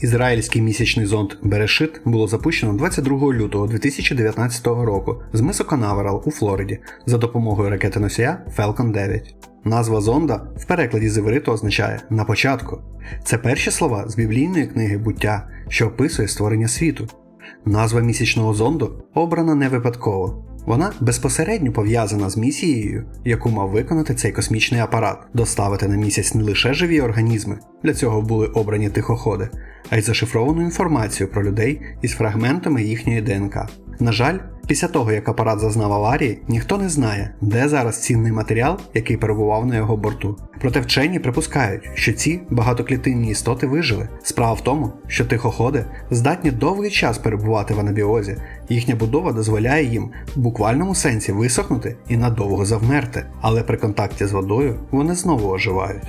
Ізраїльський місячний зонд Берешит було запущено 22 лютого 2019 року з мису Канаверал у Флориді за допомогою ракети-носія Falcon 9. Назва зонда в перекладі з івриту означає на початку. Це перші слова з біблійної книги буття, що описує створення світу. Назва місячного зонду обрана не випадково. Вона безпосередньо пов'язана з місією, яку мав виконати цей космічний апарат, доставити на місяць не лише живі організми, для цього були обрані тихоходи, а й зашифровану інформацію про людей із фрагментами їхньої ДНК. На жаль, після того як апарат зазнав аварії, ніхто не знає, де зараз цінний матеріал, який перебував на його борту. Проте вчені припускають, що ці багатоклітинні істоти вижили. Справа в тому, що тихоходи здатні довгий час перебувати в анабіозі, їхня будова дозволяє їм в буквальному сенсі висохнути і надовго завмерти, але при контакті з водою вони знову оживають.